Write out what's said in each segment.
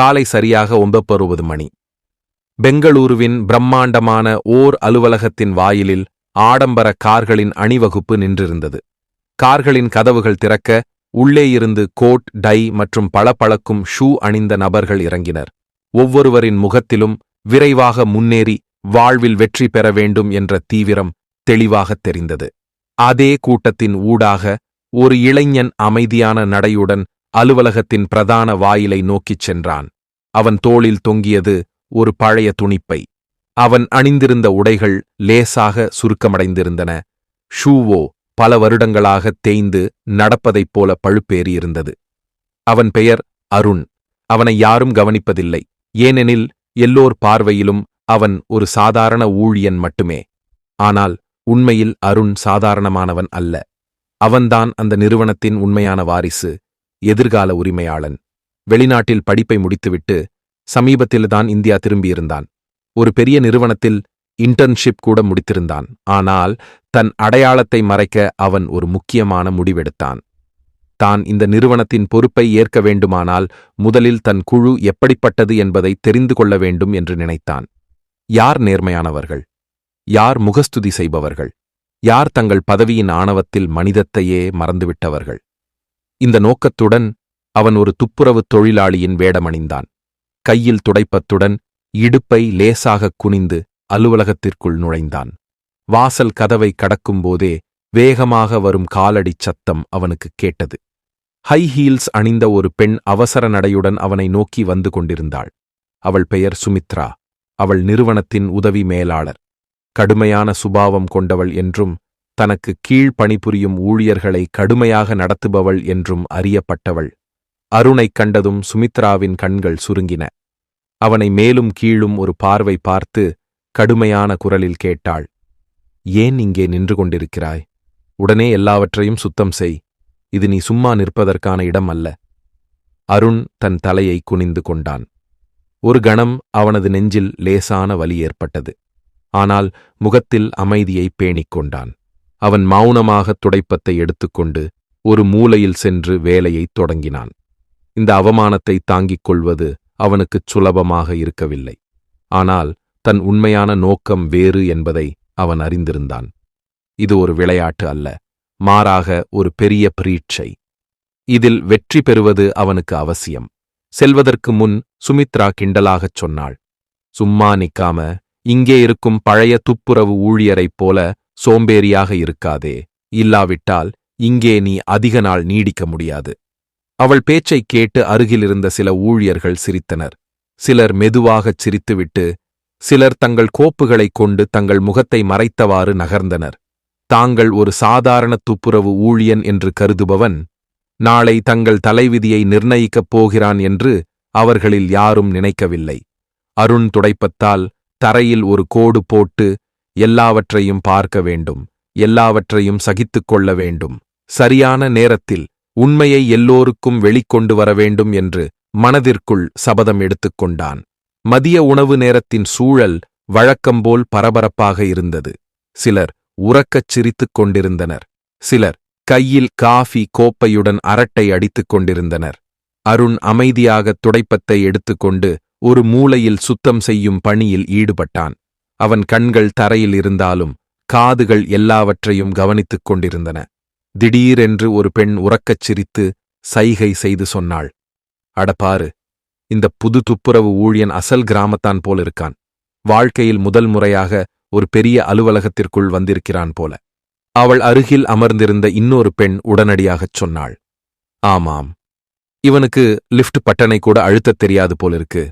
காலை சரியாக ஒன்பது மணி. பெங்களூருவின் பிரம்மாண்டமான ஓர் அலுவலகத்தின் வாயிலில் ஆடம்பர கார்களின் அணிவகுப்பு நின்றிருந்தது. கார்களின் கதவுகள் திறக்க உள்ளே இருந்து கோட் டை மற்றும் பளபளக்கும் ஷூ அணிந்த நபர்கள் இறங்கினர். ஒவ்வொருவரின் முகத்திலும் விரைவாக முன்னேறி வாழ்வில் வெற்றி பெற வேண்டும் என்ற தீவிரம் தெளிவாகத் தெரிந்தது. அதே கூட்டத்தின் ஊடாக ஒரு இளைஞன் அமைதியான நடையுடன் அலுவலகத்தின் பிரதான வாயிலை நோக்கிச் சென்றான். அவன் தோளில் தொங்கியது ஒரு பழைய துணிப்பை. அவன் அணிந்திருந்த உடைகள் லேசாக சுருக்கமடைந்திருந்தன. ஷூவோ பல வருடங்களாக தேய்ந்து நடப்பதைப் போல பழுப்பேறியிருந்தது. அவன் பெயர் அருண். அவனை யாரும் கவனிப்பதில்லை. ஏனெனில் எல்லோர் பார்வையிலும் அவன் ஒரு சாதாரண ஊழியன் மட்டுமே. ஆனால் உண்மையில் அருண் சாதாரணமானவன் அல்ல. அவன்தான் அந்த நிறுவனத்தின் உண்மையான வாரிசு. எதிர்கால உரிமையாளன். வெளிநாட்டில் படிப்பை முடித்துவிட்டு சமீபத்தில்தான் இந்தியா திரும்பியிருந்தான். ஒரு பெரிய நிறுவனத்தில் இன்டர்ன்ஷிப் கூட முடித்திருந்தான். ஆனால் தன் அடையாளத்தை மறைக்க அவன் ஒரு முக்கியமான முடிவெடுத்தான். தான் இந்த நிறுவனத்தின் பொறுப்பை ஏற்க வேண்டுமானால் முதலில் தன் குழு எப்படிப்பட்டது என்பதை தெரிந்து கொள்ள வேண்டும் என்று நினைத்தான். யார் நேர்மையானவர்கள்? யார் முகஸ்துதி செய்பவர்கள்? யார் தங்கள் பதவியின் ஆணவத்தில் மனிதத்தையே மறந்துவிட்டவர்கள்? இந்த நோக்கத்துடன் அவன் ஒரு துப்புரவுத் தொழிலாளியின் வேடமணிந்தான். கையில் துடைப்பத்துடன் இடுப்பை லேசாகக் குனிந்து அலுவலகத்திற்குள் நுழைந்தான். வாசல் கதவை கடக்கும்போதே வேகமாக வரும் காலடிச் சத்தம் அவனுக்குக் கேட்டது. ஹை ஹீல்ஸ் அணிந்த ஒரு பெண் அவசர நடையுடன் அவனை நோக்கி வந்து கொண்டிருந்தாள். அவள் பெயர் சுமித்ரா. அவள் நிறுவனத்தின் உதவி மேலாளர். கடுமையான சுபாவம் கொண்டவள் என்றும் தனக்கு கீழ் பணிபுரியும் ஊழியர்களை கடுமையாக நடத்துபவள் என்றும் அறியப்பட்டவள். அருணைக் கண்டதும் சுமித்ராவின் கண்கள் சுருங்கின. அவனை மேலும் கீழும் ஒரு பார்வை பார்த்து கடுமையான குரலில் கேட்டாள். ஏன் இங்கே நின்று கொண்டிருக்கிறாய்? உடனே எல்லாவற்றையும் சுத்தம் செய். இது நீ சும்மா நிற்பதற்கான இடம் அல்ல. அருண் தன் தலையை குனிந்து கொண்டான். ஒரு கணம் அவனது நெஞ்சில் லேசான வலி ஏற்பட்டது. ஆனால் முகத்தில் அமைதியை பேணிக் கொண்டான். அவன் மௌனமாகத் துடைப்பத்தை எடுத்துக்கொண்டு ஒரு மூலையில் சென்று வேலையைத் தொடங்கினான். இந்த அவமானத்தை தாங்கிக் கொள்வது அவனுக்குச் சுலபமாக இருக்கவில்லை. ஆனால் தன் உண்மையான நோக்கம் வேறு என்பதை அவன் அறிந்திருந்தான். இது ஒரு விளையாட்டு அல்ல மாறாக ஒரு பெரிய பரீட்சை. இதில் வெற்றி பெறுவது அவனுக்கு அவசியம். செல்வதற்கு முன் சுமித்ரா கிண்டலாகச் சொன்னாள் சும்மா நிக்காம இங்கே இருக்கும் பழைய துப்புரவு ஊழியரைப் போல சோம்பேறியாக இருக்காதே. இல்லாவிட்டால் இங்கே நீ அதிக நாள் நீடிக்க முடியாது. அவள் பேச்சைக் கேட்டு அருகிலிருந்த சில ஊழியர்கள் சிரித்தனர். சிலர் மெதுவாகச் சிரித்துவிட்டு சிலர் தங்கள் கோப்புகளைக் கொண்டு தங்கள் முகத்தை மறைத்தவாறு நகர்ந்தனர். தாங்கள் ஒரு சாதாரண துப்புரவு ஊழியன் என்று கருதுபவன் நாளை தங்கள் தலைவிதியை நிர்ணயிக்கப் போகிறான் என்று அவர்களில் யாரும் நினைக்கவில்லை. அருண் துடைப்பத்தால் தரையில் ஒரு கோடு போட்டு எல்லாவற்றையும் பார்க்க வேண்டும் எல்லாவற்றையும் சகித்துக் கொள்ள வேண்டும். சரியான நேரத்தில் உண்மையை எல்லோருக்கும் வெளிக்கொண்டு வர வேண்டும் என்று மனதிற்குள் சபதம் எடுத்துக்கொண்டான் மதிய உணவு நேரத்தின் சூழல் வழக்கம்போல் பரபரப்பாக இருந்தது. சிலர் உறக்கச் சிரித்துக் கொண்டிருந்தனர். சிலர் கையில் காஃபி கோப்பையுடன் அரட்டை அடித்துக் கொண்டிருந்தனர். அருண் அமைதியாக துடைப்பத்தை எடுத்துக்கொண்டு ஒரு மூலையில் சுத்தம் செய்யும் பணியில் ஈடுபட்டான். அவன் கண்கள் தரையில் இருந்தாலும் காதுகள் எல்லாவற்றையும் கவனித்துக் கொண்டிருந்தன. திடீரென்று ஒரு பெண் உறக்கச் சிரித்து சைகை செய்து சொன்னாள் அடப்பாரு இந்த புது துப்புரவு ஊழியன் அசல் கிராமத்தான் போல் இருக்கான் வாழ்க்கையில் முதல் முறையாக ஒரு பெரிய அலுவலகத்திற்குள் வந்திருக்கிறான் போல. அவள் அருகில் அமர்ந்திருந்த இன்னொரு பெண் உடனடியாகச் சொன்னாள் ஆமாம் இவனுக்கு லிஃப்ட் பட்டனை கூட அழுத்தத் தெரியாது போலிருக்கு.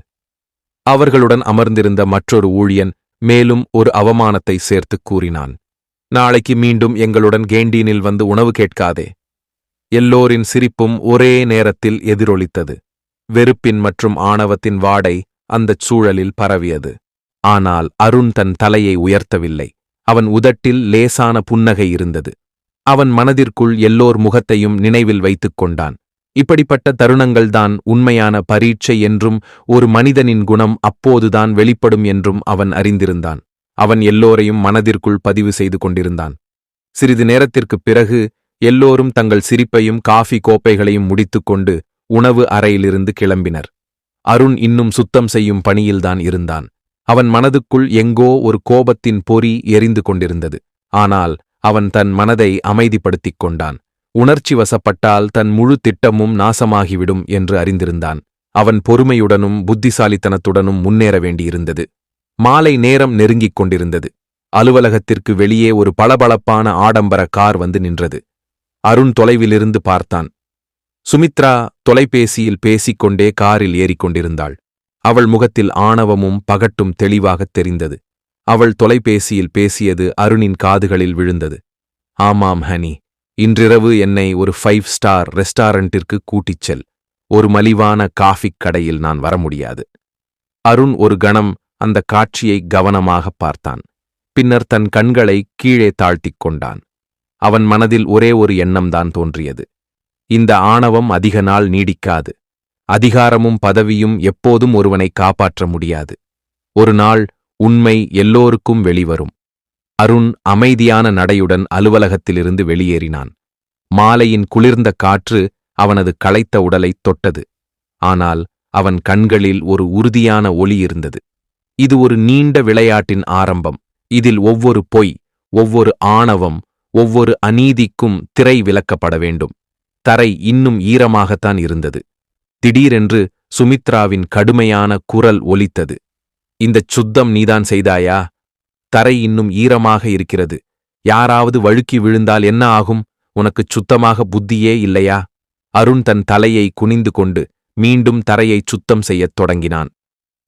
அவர்களுடன் அமர்ந்திருந்த மற்றொரு ஊழியன் மேலும் ஒரு அவமானத்தை சேர்த்துக் கூறினான். நாளைக்கு மீண்டும் எங்களுடன் கேண்டீனில் வந்து உணவு கேட்காதே. எல்லோரின் சிரிப்பும் ஒரே நேரத்தில் எதிரொலித்தது. வெறுப்பின் மற்றும் ஆணவத்தின் வாடை அந்தச் சூழலில் பரவியது. ஆனால் அருண் தன் தலையை உயர்த்தவில்லை. அவன் உதட்டில் லேசான புன்னகை இருந்தது. அவன் மனதிற்குள் எல்லோர் முகத்தையும் நினைவில் வைத்துக் கொண்டான். இப்படிப்பட்ட தருணங்கள்தான் உண்மையான பரீட்சை என்றும் ஒரு மனிதனின் குணம் அப்போதுதான் வெளிப்படும் என்றும் அவன் அறிந்திருந்தான். அவன் எல்லோரையும் மனதிற்குள் பதிவு செய்து கொண்டிருந்தான். சிறிது நேரத்திற்குப் பிறகு எல்லோரும் தங்கள் சிரிப்பையும் காஃபி கோப்பைகளையும் முடித்துக்கொண்டு உணவு அறையிலிருந்து கிளம்பினர். அருண் இன்னும் சுத்தம் செய்யும் பணியில்தான் இருந்தான். அவன் மனதுக்குள் எங்கோ ஒரு கோபத்தின் பொறி எரிந்து கொண்டிருந்தது. ஆனால் அவன் தன் மனதை அமைதிப்படுத்திக் கொண்டான். உணர்ச்சி வசப்பட்டால் தன் முழு திட்டமும் நாசமாகிவிடும் என்று அறிந்திருந்தான். அவன் பொறுமையுடனும் புத்திசாலித்தனத்துடனும் முன்னேற வேண்டியிருந்தது. மாலை நேரம் நெருங்கிக் கொண்டிருந்தது. அலுவலகத்திற்கு வெளியே ஒரு பளபளப்பான ஆடம்பர கார் வந்து நின்றது. அருண் தொலைவிலிருந்து பார்த்தான். சுமித்ரா தொலைபேசியில் பேசிக்கொண்டே காரில் ஏறிக்கொண்டிருந்தாள். அவள் முகத்தில் ஆணவமும் பகட்டும் தெளிவாகத் தெரிந்தது. அவள் தொலைபேசியில் பேசியது அருணின் காதுகளில் விழுந்தது. ஆமாம் ஹனி. இன்றிரவு என்னை ஒரு ஃபைவ் ஸ்டார் ரெஸ்டாரண்டிற்கு கூட்டிச் செல். ஒரு மலிவான காஃபிக் கடையில் நான் வர முடியாது. அருண் ஒரு கணம் அந்த காட்சியை கவனமாகப் பார்த்தான். பின்னர் தன் கண்களை கீழே தாழ்த்திக் கொண்டான். அவன் மனதில் ஒரே ஒரு எண்ணம்தான் தோன்றியது. இந்த ஆணவம் அதிக நாள் நீடிக்காது. அதிகாரமும் பதவியும் எப்போதும் ஒருவனை காப்பாற்ற முடியாது. ஒரு நாள் உண்மை எல்லோருக்கும் வெளிவரும். அருண் அமைதியான நடையுடன் அலுவலகத்திலிருந்து வெளியேறினான். மாலையின் குளிர்ந்த காற்று அவனது களைத்த உடலைத் தொட்டது. ஆனால் அவன் கண்களில் ஒரு உறுதியான ஒளி இருந்தது. இது ஒரு நீண்ட விளையாட்டின் ஆரம்பம். இதில் ஒவ்வொரு பொய் ஒவ்வொரு ஆணவம் ஒவ்வொரு அநீதிக்கும் திரை விலக்கப்பட வேண்டும். தரை இன்னும் ஈரமாகத்தான் இருந்தது. திடீரென்று சுமித்ராவின் கடுமையான குரல் ஒலித்தது. இந்தச் சுத்தம் நீதான் செய்தாயா? தரை இன்னும் ஈரமாக இருக்கிறது. யாராவது வழுக்கி விழுந்தால் என்ன ஆகும்? உனக்குச் சுத்தமாக புத்தியே இல்லையா? அருண் தன் தலையை குனிந்து கொண்டு மீண்டும் தரையைச் சுத்தம் செய்யத் தொடங்கினான்.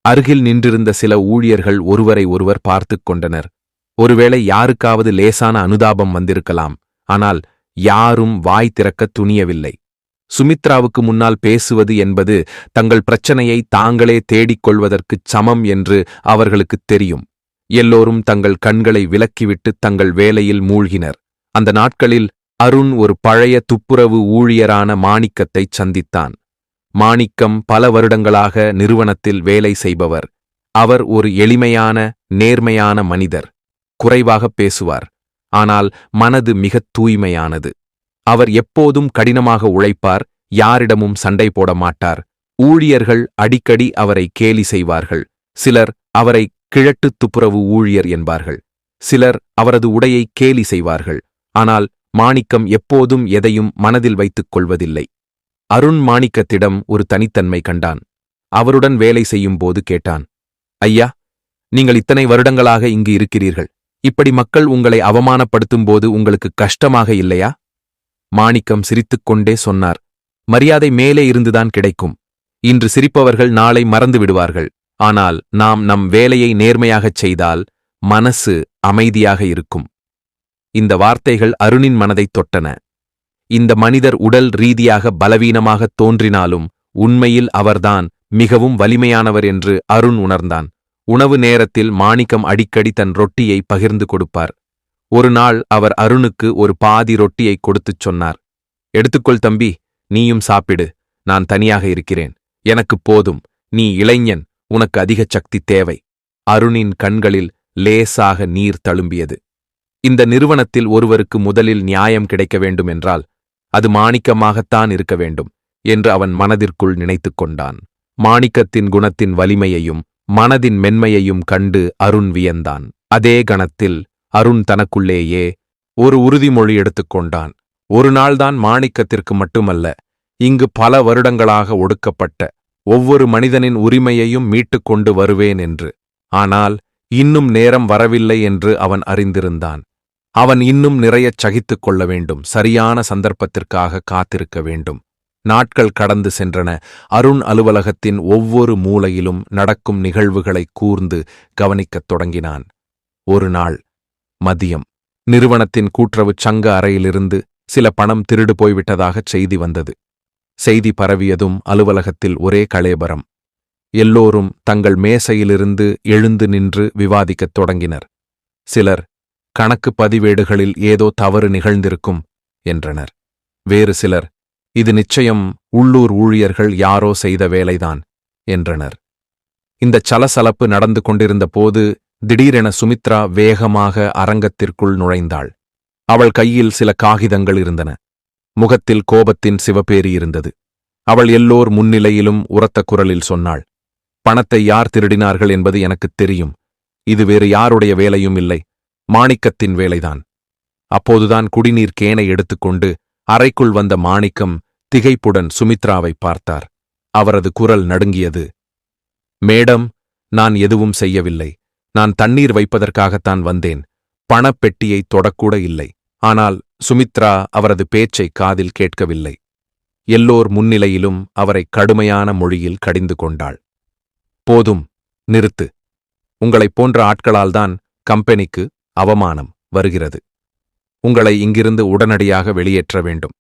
அருகில் நின்றிருந்த சில ஊழியர்கள் ஒருவரை ஒருவர் பார்த்துக் கொண்டனர். ஒருவேளை யாருக்காவது லேசான அனுதாபம் வந்திருக்கலாம். ஆனால் யாரும் வாய் திறக்கத் துணியவில்லை. சுமித்ராவுக்கு முன்னால் பேசுவது என்பது தங்கள் பிரச்சனையை தாங்களே தேடிக் கொள்வதற்குச் சமம் என்று அவர்களுக்குத் தெரியும். எல்லோரும் தங்கள் கண்களை விலக்கிவிட்டு தங்கள் வேலையில் மூழ்கினர். அந்த நாட்களில் அருண் ஒரு பழைய துப்புரவு ஊழியரான மாணிக்கத்தைச் சந்தித்தான். மாணிக்கம் பல வருடங்களாக நிறுவனத்தில் வேலை செய்பவர். அவர் ஒரு எளிமையான நேர்மையான மனிதர். குறைவாகப் பேசுவார். ஆனால் மனது மிகத் தூய்மையானது. அவர் எப்போதும் கடினமாக உழைப்பார் யாரிடமும் சண்டை போட மாட்டார் ஊழியர்கள் அடிக்கடி அவரை கேலி செய்வார்கள். சிலர் அவரை கிழட்டு துப்புரவு ஊழியர் என்பார்கள். சிலர் அவரது உடையை கேலி செய்வார்கள். ஆனால் மாணிக்கம் எப்போதும் எதையும் மனதில் வைத்துக் கொள்வதில்லை. அருண் மாணிக்கத்திடம் ஒரு தனித்தன்மை கண்டான். அவருடன் வேலை செய்யும் போது கேட்டான் ஐயா நீங்கள் இத்தனை வருடங்களாக இங்கு இருக்கிறீர்கள். இப்படி மக்கள் உங்களை அவமானப்படுத்தும் போது உங்களுக்கு கஷ்டமாக இல்லையா? மாணிக்கம் சிரித்துக்கொண்டே சொன்னார் மரியாதை மேலே இருந்துதான் கிடைக்கும். இன்று சிரிப்பவர்கள் நாளை மறந்து விடுவார்கள். ஆனால் நாம் நம் வேலையை நேர்மையாகச் செய்தால் மனசு அமைதியாக இருக்கும். இந்த வார்த்தைகள் அருணின் மனதைத் தொட்டன. இந்த மனிதர் உடல் ரீதியாக பலவீனமாகத் தோன்றினாலும் உண்மையில் அவர்தான் மிகவும் வலிமையானவர் என்று அருண் உணர்ந்தான். உணவு நேரத்தில் மாணிக்கம் அடிக்கடி தன் ரொட்டியை பகிர்ந்து கொடுப்பார். ஒரு நாள் அவர் அருணுக்கு ஒரு பாதி ரொட்டியை கொடுத்துச் சொன்னார். எடுத்துக்கொள் தம்பி நீயும் சாப்பிடு. நான் தனியாக இருக்கிறேன். எனக்குப் போதும். நீ இளைஞன். உனக்கு அதிக சக்தி தேவை. அருணின் கண்களில் லேசாக நீர் தழும்பியது. இந்த நிறுவனத்தில் ஒருவருக்கு முதலில் நியாயம் கிடைக்க வேண்டும் என்றால் அது மாணிக்கமாகத்தான் இருக்க வேண்டும் என்று அவன் மனதிற்குள் நினைத்துக் கொண்டான். மாணிக்கத்தின் குணத்தின் வலிமையையும் மனதின் மென்மையையும் கண்டு அருண் வியந்தான். அதே கணத்தில் அருண் தனக்குள்ளேயே ஒரு உறுதிமொழி எடுத்துக்கொண்டான் ஒரு நாள்தான் மாணிக்கத்திற்கு மட்டுமல்ல இங்கு பல வருடங்களாக ஒடுக்கப்பட்ட ஒவ்வொரு மனிதனின் உரிமையையும் மீட்டுக் கொண்டு வருவேன் என்று. ஆனால் இன்னும் நேரம் வரவில்லை என்று அவன் அறிந்திருந்தான். அவன் இன்னும் நிறையச் சகித்துக் கொள்ள வேண்டும். சரியான சந்தர்ப்பத்திற்காக காத்திருக்க வேண்டும். நாட்கள் கடந்து சென்றன. அருண் அலுவலகத்தின் ஒவ்வொரு மூலையிலும் நடக்கும் நிகழ்வுகளை கூர்ந்து கவனிக்கத் தொடங்கினான். ஒரு நாள் மதியம். நிறுவனத்தின் கூட்டுறவுச் சங்க அறையிலிருந்து சில பணம் திருடு போய்விட்டதாகச் செய்தி வந்தது. செய்தி பரவியதும் அலுவலகத்தில் ஒரே களேபரம் எல்லோரும் தங்கள் மேசையிலிருந்து எழுந்து நின்று விவாதிக்கத் தொடங்கினர். சிலர் கணக்கு பதிவேடுகளில் ஏதோ தவறு நிகழ்ந்திருக்கும் என்றனர். வேறு சிலர் இது நிச்சயம் உள்ளூர் ஊழியர்கள் யாரோ செய்த வேலைதான் என்றனர். இந்தச் சலசலப்பு நடந்து கொண்டிருந்த போது திடீரென சுமித்ரா வேகமாக அரங்கத்திற்குள் நுழைந்தாள். அவள் கையில் சில காகிதங்கள் இருந்தன. முகத்தில் கோபத்தின் சிவப்பேரி இருந்தது. அவள் எல்லோர் முன்னிலையிலும் உரத்த குரலில் சொன்னாள் பணத்தை யார் திருடினார்கள் என்பது எனக்குத் தெரியும். இது வேறு யாருடைய வேலையும் இல்லை. மாணிக்கத்தின் வேலைதான். அப்போதுதான் குடிநீர் கேனை எடுத்துக்கொண்டு அறைக்குள் வந்த மாணிக்கம் திகைப்புடன் சுமித்ராவை பார்த்தார். அவரது குரல் நடுங்கியது மேடம் நான் எதுவும் செய்யவில்லை. நான் தண்ணீர் வைப்பதற்காகத்தான் வந்தேன். பணப்பெட்டியை தொடக்கூட இல்லை. ஆனால் சுமித்ரா அவரது பேச்சை காதில் கேட்கவில்லை. எல்லோர் முன்னிலையிலும் அவரை கடுமையான மொழியில் கடிந்து கொண்டாள். போதும் நிறுத்து. உங்களைப் போன்ற ஆட்களால்தான் கம்பெனிக்கு அவமானம் வருகிறது. உங்களை இங்கிருந்து உடனடியாக வெளியேற்ற வேண்டும்.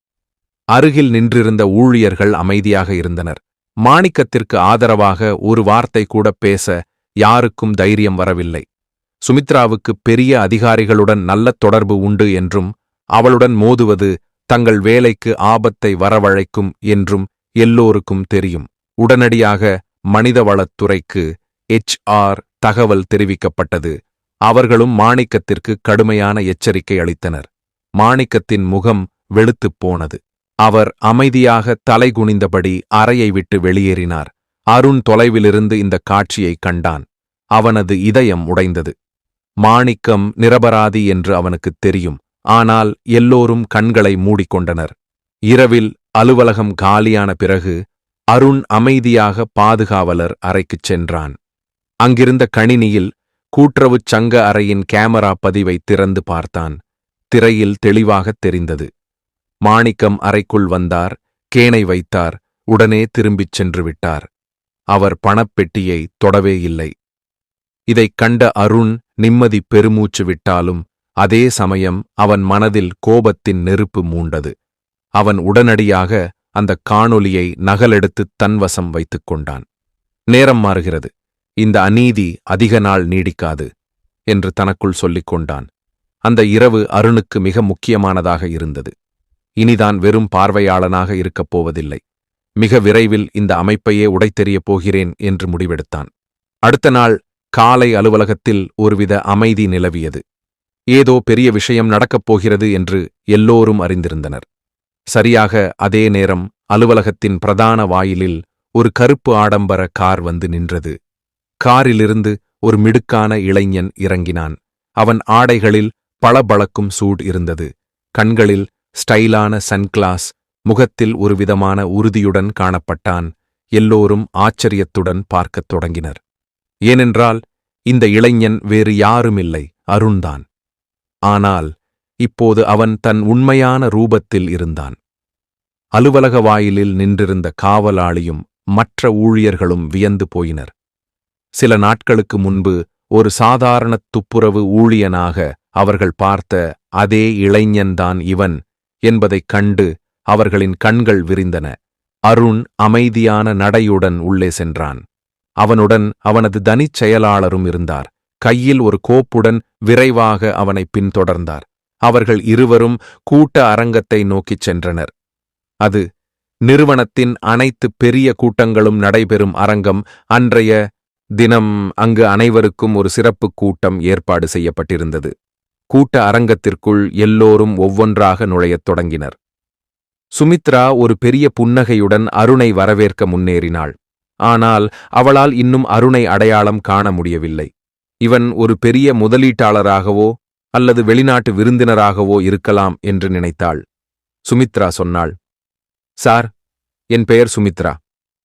அருகில் நின்றிருந்த ஊழியர்கள் அமைதியாக இருந்தனர். மாணிக்கத்திற்கு ஆதரவாக ஒரு வார்த்தை கூட பேச யாருக்கும் தைரியம் வரவில்லை. சுமித்ராவுக்கு பெரிய அதிகாரிகளுடன் நல்ல தொடர்பு உண்டு என்றும் அவளுடன் மோதுவது தங்கள் வேலைக்கு ஆபத்தை வரவழைக்கும் என்றும் எல்லோருக்கும் தெரியும். உடனடியாக மனிதவளத்துறைக்கு எச்.ஆர். தகவல் தெரிவிக்கப்பட்டது. அவர்களும் மாணிக்கத்திற்கு கடுமையான எச்சரிக்கை அளித்தனர். மாணிக்கத்தின் முகம் வெளுத்துப் போனது. அவர் அமைதியாக தலைகுனிந்தபடி அறையை விட்டு வெளியேறினார். அருண் தொலைவிலிருந்து இந்த காட்சியை கண்டான். அவனது இதயம் உடைந்தது. மாணிக்கம் நிரபராதி என்று அவனுக்குத் தெரியும். ஆனால் எல்லோரும் கண்களை மூடிக்கொண்டனர். இரவில் அலுவலகம் காலியான பிறகு அருண் அமைதியாக பாதுகாவலர் அறைக்குச் சென்றான். அங்கிருந்த கணினியில் கூட்டுறவுச் சங்க அறையின் கேமரா பதிவை திறந்து பார்த்தான். திரையில் தெளிவாகத் தெரிந்தது. மாணிக்கம் அறைக்குள் வந்தார் கேனை வைத்தார் உடனே திரும்பிச் சென்று விட்டார். அவர் பணப்பெட்டியை தொடவே இல்லை. இதைக் கண்ட அருண் நிம்மதி பெருமூச்சு விட்டாலும் அதே சமயம் அவன் மனதில் கோபத்தின் நெருப்பு மூண்டது. அவன் உடனடியாக அந்த காணொலியை நகலெடுத்துத் தன்வசம் வைத்துக் கொண்டான். நேரம் மாறுகிறது. இந்த அநீதி அதிக நாள் நீடிக்காது என்று தனக்குள் சொல்லிக் கொண்டான். அந்த இரவு அருணுக்கு மிக முக்கியமானதாக இருந்தது. இனிதான் வெறும் பார்வையாளனாக இருக்கப் போவதில்லை. மிக விரைவில் இந்த அமைப்பையே உடைத்தெறியப் போகிறேன் என்று முடிவெடுத்தான். அடுத்த நாள் காலை அலுவலகத்தில் ஒருவித அமைதி நிலவியது. ஏதோ பெரிய விஷயம் நடக்கப் போகிறது என்று எல்லோரும் அறிந்திருந்தனர். சரியாக அதே நேரம் அலுவலகத்தின் பிரதான வாயிலில் ஒரு கருப்பு ஆடம்பர கார் வந்து நின்றது. காரிலிருந்து ஒரு மிடுக்கான இளைஞன் இறங்கினான். அவன் ஆடைகளில் பளபளக்கும் சூட் இருந்தது. கண்களில் ஸ்டைலான சன்கிளாஸ் முகத்தில் ஒரு விதமான உறுதியுடன் காணப்பட்டான். எல்லோரும் ஆச்சரியத்துடன் பார்க்கத் தொடங்கினர். ஏனென்றால் இந்த இளைஞன் வேறு யாருமில்லை அருண்தான். ஆனால் இப்போது அவன் தன் உண்மையான ரூபத்தில் இருந்தான். அலுவலக வாயிலில் நின்றிருந்த காவலாளியும் மற்ற ஊழியர்களும் வியந்து போயினர். சில நாட்களுக்கு முன்பு ஒரு சாதாரண துப்புரவு ஊழியனாக அவர்கள் பார்த்த அதே இளைஞன்தான் இவன் என்பதைக் கண்டு அவர்களின் கண்கள் விரிந்தன. அருண் அமைதியான நடையுடன் உள்ளே சென்றான். அவனுடன் அவனது தனிச் செயலாளரும் இருந்தார். கையில் ஒரு கோப்புடன் விரைவாக அவனை பின்தொடர்ந்தார். அவர்கள் இருவரும் கூட்ட அரங்கத்தை நோக்கிச் சென்றனர். அது நிறுவனத்தின் அனைத்து பெரிய கூட்டங்களும் நடைபெறும் அரங்கம் அன்றைய தினம் அங்கு அனைவருக்கும் ஒரு சிறப்பு கூட்டம் ஏற்பாடு செய்யப்பட்டிருந்தது. கூட்ட அரங்கத்திற்குள் எல்லோரும் ஒவ்வொன்றாக நுழையத் தொடங்கினர். சுமித்ரா ஒரு பெரிய புன்னகையுடன் அருணை வரவேற்க முன்னேறினாள். ஆனால் அவளால் இன்னும் அருணை அடையாளம் காண முடியவில்லை. இவன் ஒரு பெரிய முதலீட்டாளராகவோ அல்லது வெளிநாட்டு விருந்தினராகவோ இருக்கலாம் என்று நினைத்தாள். சுமித்ரா சொன்னாள் சார் என் பெயர் சுமித்ரா.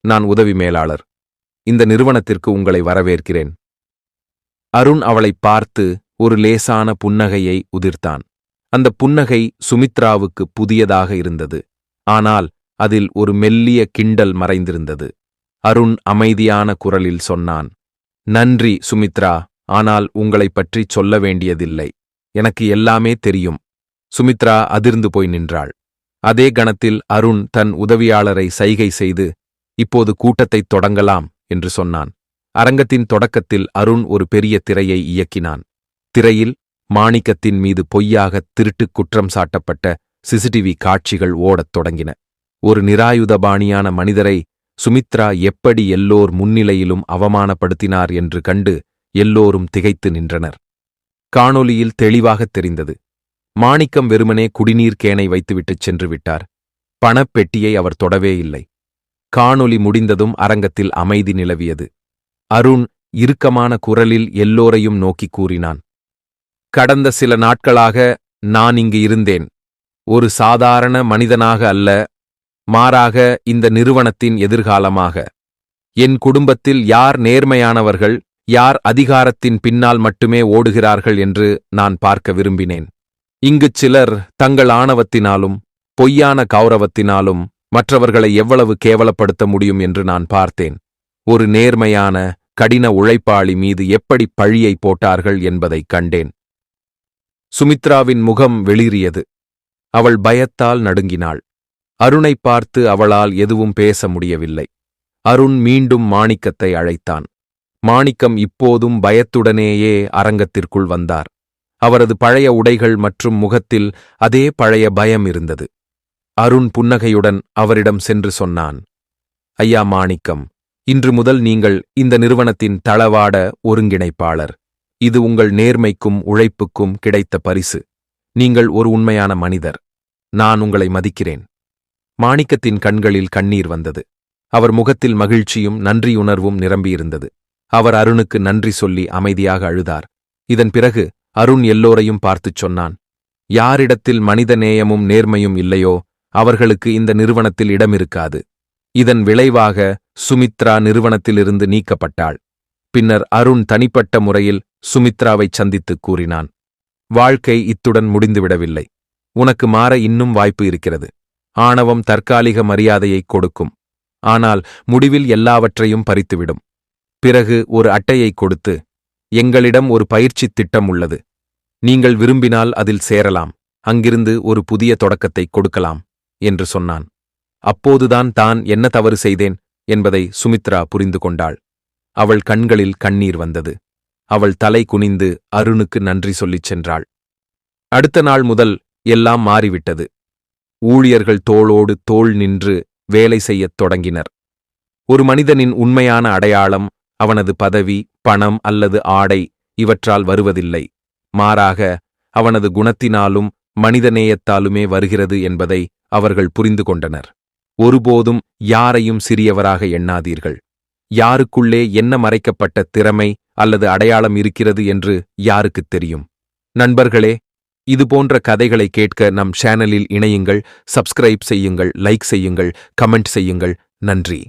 நான் உதவி மேலாளர். இந்த நிறுவனத்திற்கு உங்களை வரவேற்கிறேன். அருண் அவளைப் பார்த்து ஒரு லேசான புன்னகையை உதிர்த்தான். அந்த புன்னகை சுமித்ராவுக்கு புதியதாக இருந்தது. ஆனால் அதில் ஒரு மெல்லிய கிண்டல் மறைந்திருந்தது. அருண் அமைதியான குரலில் சொன்னான் நன்றி சுமித்ரா. ஆனால் உங்களைப் பற்றி சொல்ல வேண்டியதில்லை. எனக்கு எல்லாமே தெரியும். சுமித்ரா அதிர்ந்து போய் நின்றாள். அதே கணத்தில் அருண் தன் உதவியாளரை சைகை செய்து இப்போது கூட்டத்தைத் தொடங்கலாம் என்று சொன்னான். அரங்கத்தின் தொடக்கத்தில் அருண் ஒரு பெரிய திரையை இயக்கினான். திரையில் மாணிக்கத்தின் மீது பொய்யாக திருட்டுக் குற்றம் சாட்டப்பட்ட சிசிடிவி காட்சிகள் ஓடத் தொடங்கின. ஒரு நிராயுதபாணியான மனிதரை சுமித்ரா எப்படி எல்லோர் முன்னிலையிலும் அவமானப்படுத்தினார் என்று கண்டு எல்லோரும் திகைத்து நின்றனர். காணொலியில் தெளிவாகத் தெரிந்தது. மாணிக்கம் வெறுமனே குடிநீர் கேனை வைத்துவிட்டுச் சென்று விட்டார். பணப்பெட்டியை அவர் தொடவே இல்லை. காணொலி முடிந்ததும் அரங்கத்தில் அமைதி நிலவியது. அருண் இறுக்கமான குரலில் எல்லோரையும் நோக்கி கூறினான். கடந்த சில நாட்களாக நான் இங்கு இருந்தேன். ஒரு சாதாரண மனிதனாக அல்ல. மாறாக இந்த நிறுவனத்தின் எதிர்காலமாக. என் குடும்பத்தில் யார் நேர்மையானவர்கள் யார் அதிகாரத்தின் பின்னால் மட்டுமே ஓடுகிறார்கள் என்று நான் பார்க்க விரும்பினேன். இங்குச் சிலர் தங்கள் ஆணவத்தினாலும் பொய்யான கௌரவத்தினாலும் மற்றவர்களை எவ்வளவு கேவலப்படுத்த முடியும் என்று நான் பார்த்தேன். ஒரு நேர்மையான கடின உழைப்பாளி மீது எப்படி பழியை போட்டார்கள் என்பதைக் கண்டேன். சுமித்ராவின் முகம் வெளிரியது அவள் பயத்தால் நடுங்கினாள். அருணை பார்த்து அவளால் எதுவும் பேச முடியவில்லை. அருண் மீண்டும் மாணிக்கத்தை அழைத்தான். மாணிக்கம் இப்போதும் பயத்துடனேயே அரங்கத்திற்குள் வந்தார். அவரது பழைய உடைகள் மற்றும் முகத்தில் அதே பழைய பயம் இருந்தது. அருண் புன்னகையுடன் அவரிடம் சென்று சொன்னான் ஐயா மாணிக்கம் இன்று முதல் நீங்கள் இந்த நிறுவனத்தின் தளவாட ஒருங்கிணைப்பாளர். இது உங்கள் நேர்மைக்கும் உழைப்புக்கும் கிடைத்த பரிசு. நீங்கள் ஒரு உண்மையான மனிதர். நான் உங்களை மதிக்கிறேன். மாணிக்கத்தின் கண்களில் கண்ணீர் வந்தது. அவர் முகத்தில் மகிழ்ச்சியும் நன்றியுணர்வும் நிரம்பியிருந்தது. அவர் அருணுக்கு நன்றி சொல்லி அமைதியாக அழுதார். இதன் பிறகு அருண் எல்லோரையும் பார்த்துச் சொன்னான். யாரிடத்தில் மனித நேயமும் நேர்மையும் இல்லையோ அவர்களுக்கு இந்த நிறுவனத்தில் இடமிருக்காது இதன் விளைவாக சுமித்ரா நிறுவனத்திலிருந்து நீக்கப்பட்டாள். பின்னர் அருண் தனிப்பட்ட முறையில் சுமித்ராவைச் சந்தித்துக் கூறினான். வாழ்க்கை இத்துடன் முடிந்துவிடவில்லை. உனக்கு மாற இன்னும் வாய்ப்பு இருக்கிறது. ஆணவம் தற்காலிக மரியாதையை கொடுக்கும். ஆனால் முடிவில் எல்லாவற்றையும் பறித்துவிடும். பிறகு ஒரு அட்டையை கொடுத்து எங்களிடம் ஒரு பயிற்சித் திட்டம் உள்ளது. நீங்கள் விரும்பினால் அதில் சேரலாம். அங்கிருந்து ஒரு புதிய தொடக்கத்தை கொடுக்கலாம் என்று சொன்னான். அப்போதுதான் தான் என்ன தவறு செய்தேன்? என்பதை சுமித்ரா புரிந்து கொண்டாள். அவள் கண்களில் கண்ணீர் வந்தது. அவள் தலை குனிந்து அருணுக்கு நன்றி சொல்லிச் சென்றாள். அடுத்த நாள் முதல் எல்லாம் மாறிவிட்டது. ஊழியர்கள் தோளோடு தோள் நின்று வேலை செய்யத் தொடங்கினர். ஒரு மனிதனின் உண்மையான அடையாளம் அவனது பதவி பணம் அல்லது ஆடை இவற்றால் வருவதில்லை. மாறாக அவனது குணத்தினாலும் மனிதநேயத்தாலுமே வருகிறது என்பதை அவர்கள் புரிந்து கொண்டனர். ஒருபோதும் யாரையும் சிறியவராக எண்ணாதீர்கள். யாருக்குள்ளே என்ன மறைக்கப்பட்ட திறமை அல்லது அடையாளம் இருக்கிறது என்று யாருக்குத் தெரியும்? நண்பர்களே இதுபோன்ற கதைகளை கேட்க நம் சேனலில் இணையுங்கள் சப்ஸ்கிரைப் செய்யுங்கள் லைக் செய்யுங்கள் கமெண்ட் செய்யுங்கள். நன்றி.